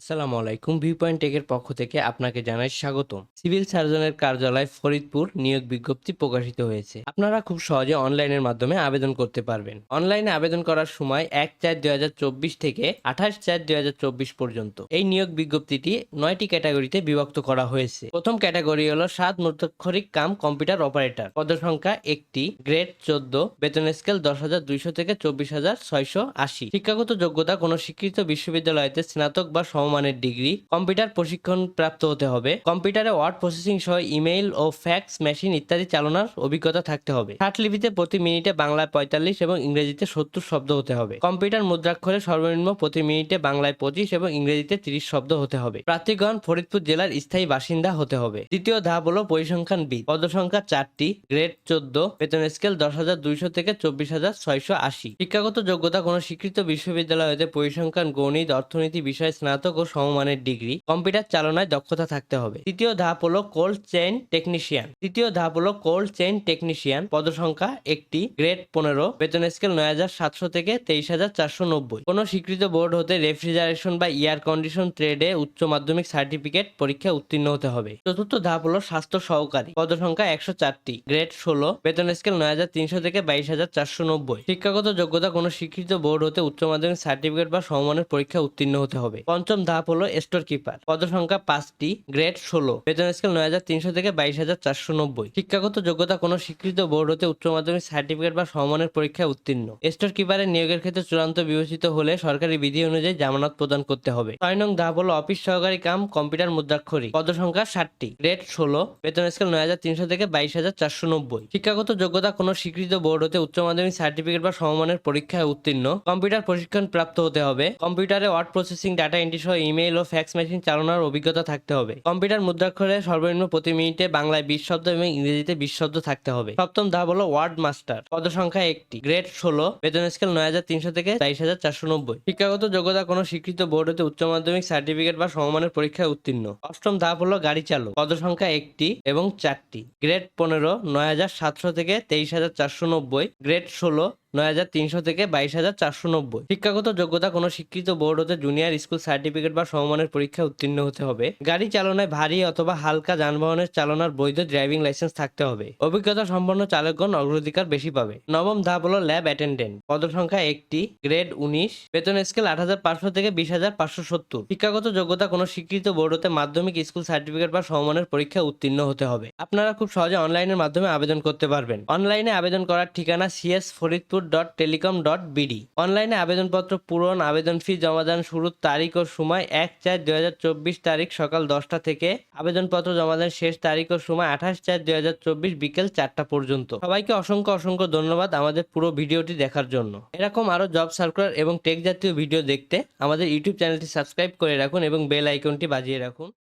আসসালামু আলাইকুম। View point টেকের পক্ষ থেকে আপনাকে জানাই স্বাগতম। সিভিল সার্জনের কার্যালয় ফরিদপুর নিয়োগ বিজ্ঞপ্তি প্রকাশিত হয়েছে। আপনারা খুব সহজে অনলাইনের মাধ্যমে আবেদন করতে পারবেন। অনলাইনে আবেদন করার সময় এক চার দুই থেকে আঠাশ চার দুই পর্যন্ত এই নিয়োগ বিজ্ঞপ্তিটি নয়টি ক্যাটাগরিতে বিভক্ত করা হয়েছে। প্রথম ক্যাটাগরি হলো সাত মুদ্রাক্ষরিক কাম কম্পিউটার অপারেটর। পদসংখ্যা একটি, গ্রেড চোদ্দ, বেতন স্কেল দশ হাজার দুইশো থেকে চব্বিশ হাজার ছয়শো আশি। শিক্ষাগত যোগ্যতা কোনো স্বীকৃত বিশ্ববিদ্যালয়তে স্নাতক বা সমমানের ডিগ্রি। কম্পিউটার প্রশিক্ষণ প্রাপ্ত হতে হবে। কম্পিউটারে ওয়ার্ড প্রসেসিং সহ ইমেইল ও ফ্যাক্স মেশিন ইত্যাদি চালানোর অভিজ্ঞতা থাকতে হবে। লিপিতে প্রতি মিনিটে বাংলায় পঁয়তাল্লিশ এবং ইংরেজিতে সত্তর শব্দ হতে হবে। কম্পিউটার মুদ্রাক্ষরে সর্বনিম্ন প্রতি মিনিটে বাংলায় পঁচিশ এবং ইংরেজিতে তিরিশ শব্দ হতে হবে। প্রার্থীগণ ফরিদপুর জেলার স্থায়ী বাসিন্দা হতে হবে। দ্বিতীয় ধাপ হলো পরিসংখ্যান বিদ। পদসংখ্যা চারটি, গ্রেড চোদ্দ, বেতন স্কেল দশ হাজার দুইশো থেকে চব্বিশ হাজার ছয়শো আশি। শিক্ষাগত যোগ্যতা কোনো স্বীকৃত বিশ্ববিদ্যালয় হতে পরিসংখ্যান, গণিত, অর্থনীতি বিষয়ে স্নাতক ও সমমানের ডিগ্রি। কম্পিউটার চালনায় দক্ষতা থাকতে হবে। তৃতীয় ধাপ হলো কোল্ড চেইন টেকনিশিয়ান। তৃতীয় ধাপ হলো কোল্ড চেইন টেকনিশিয়ান। পদসংখ্যা একটি, গ্রেড পনেরো, বেতন স্কেল নয় হাজার সাতশো থেকে তেইশ হাজার চারশো নব্বই। কোনো স্বীকৃত বোর্ড হতে রেফ্রিজারেশন বা এয়ার কন্ডিশন ট্রেডে উচ্চ মাধ্যমিক সার্টিফিকেট পরীক্ষা উত্তীর্ণ হতে হবে। চতুর্থ ধাপ হলো স্বাস্থ্য সহকারী। পদসংখ্যা একশো চারটি, গ্রেড ষোলো, বেতন স্কেল নয় হাজার তিনশো থেকে বাইশ হাজার চারশো নব্বই। শিক্ষাগত যোগ্যতা কোনো স্বীকৃত বোর্ড হতে উচ্চ মাধ্যমিক সার্টিফিকেট বা সমমানের পরীক্ষা উত্তীর্ণ হতে হবে। পঞ্চম ধাপ হলো স্টোর কিপার। পদসংখ্যা পাঁচটি, গ্রেড ষোলো। বেতন স্কেল নয় হাজার তিনশো থেকে বাইশ হাজার চারশো নব্বই। শিক্ষাগত যোগ্যতা কোনো স্বীকৃত বোর্ড হতে উচ্চ মাধ্যমিক সার্টিফিকেট বা সমমানের পরীক্ষায় উত্তীর্ণ। স্টোর কিপারের নিয়োগের ক্ষেত্রে চূড়ান্ত বিবেচিত হলে সরকারি বিধি অনুযায়ী জামানত প্রদান করতে হবে। ছয় নং ধাপ হলো অফিস সহকারী কাম, কম্পিউটার মুদ্রাক্ষরিক পদসংখ্যা ষাটটি, গ্রেড ষোলো। বেতন স্কেল নয় হাজার তিনশো থেকে বাইশ হাজার চারশো নব্বই। শিক্ষাগত যোগ্যতা কোনো স্বীকৃত বোর্ড হতে উচ্চ মাধ্যমিক সার্টিফিকেট বা সমমানের পরীক্ষায় উত্তীর্ণ। কম্পিউটার প্রশিক্ষণ প্রাপ্ত হতে হবে। কম্পিউটারে ওয়ার্ড প্রসেসিং, ডাটা এন্ট্রি সহ ইমেইল ও ফ্যাক্স মেশিন চালানোর অভিজ্ঞতা থাকতে হবে। কম্পিউটার মুদ্রাক্ষরে সর্বনিম্ন প্রতি মিনিটে বাংলায় বিশ শব্দ এবং ইংরেজিতে বিশ শব্দ থাকতে হবে। সপ্তম ধাপ হলো ওয়ার্ড মাস্টার। পদসংখ্যা একটি। গ্রেড ষোলো। বেতন স্কেল নয় হাজার তিনশো থেকে বাইশ হাজার চারশো নব্বই। শিক্ষাগত যোগ্যতা কোনো স্বীকৃত বোর্ড হতে উচ্চ মাধ্যমিক সার্টিফিকেট বা সমমানের পরীক্ষায় উত্তীর্ণ। অষ্টম ধাপ হলো গাড়ি চালক। পদসংখ্যা একটি এবং চারটি। গ্রেড পনেরো, নয় হাজার সাতশো থেকে তেইশ হাজার চারশো নব্বই। গ্রেড ষোলো নয় হাজার তিনশো থেকে বাইশ হাজার চারশো নব্বই। শিক্ষাগত যোগ্যতা কোনো স্বীকৃত বোর্ড হতে জুনিয়র স্কুল সার্টিফিকেট বা সমমানের পরীক্ষায় উত্তীর্ণ হতে হবে। গাড়ি চালনায় ভারী অথবা হালকা যানবাহনের চালনার বৈধ ড্রাইভিং লাইসেন্স থাকতে হবে। অভিজ্ঞতা সম্পন্ন চালকগণ অগ্রাধিকার বেশি পাবে। নবম ধাপ হলো ল্যাব অ্যাটেন্ডেন্ট। পদসংখ্যা একটি, গ্রেড উনিশ, বেতন স্কেল আট হাজার পাঁচশো থেকে বিশ হাজার পাঁচশো সত্তর। শিক্ষাগত যোগ্যতা কোনো স্বীকৃত বোর্ড হতে মাধ্যমিক স্কুল সার্টিফিকেট বা সমমানের পরীক্ষায় উত্তীর্ণ হতে হবে। আপনারা খুব সহজে অনলাইনের মাধ্যমে আবেদন করতে পারবেন। অনলাইনে আবেদন করার ঠিকানা CS Faridpur dot telecom dot BD. অনলাইনে আবেদনপত্র পূরণ, আবেদন ফি জমাদান শুরুর তারিখ ও সময় এক চার দুই হাজার চব্বিশ তারিখ সকাল দশটা থেকে। আবেদনপত্র জমাদান শেষ তারিখ ও সময় আঠাশ চার দুই হাজার চব্বিশ বিকেল চারটা পর্যন্ত। সবাইকে অসংখ্য অসংখ্য ধন্যবাদ আমাদের পুরো ভিডিওটি দেখার জন্য। এরকম আরও জব সার্কুলার এবং টেক জাতীয় ভিডিও দেখতে আমাদের ইউটিউব চ্যানেলটি সাবস্ক্রাইব করে রাখুন এবং বেল আইকনটি বাজিয়ে রাখুন।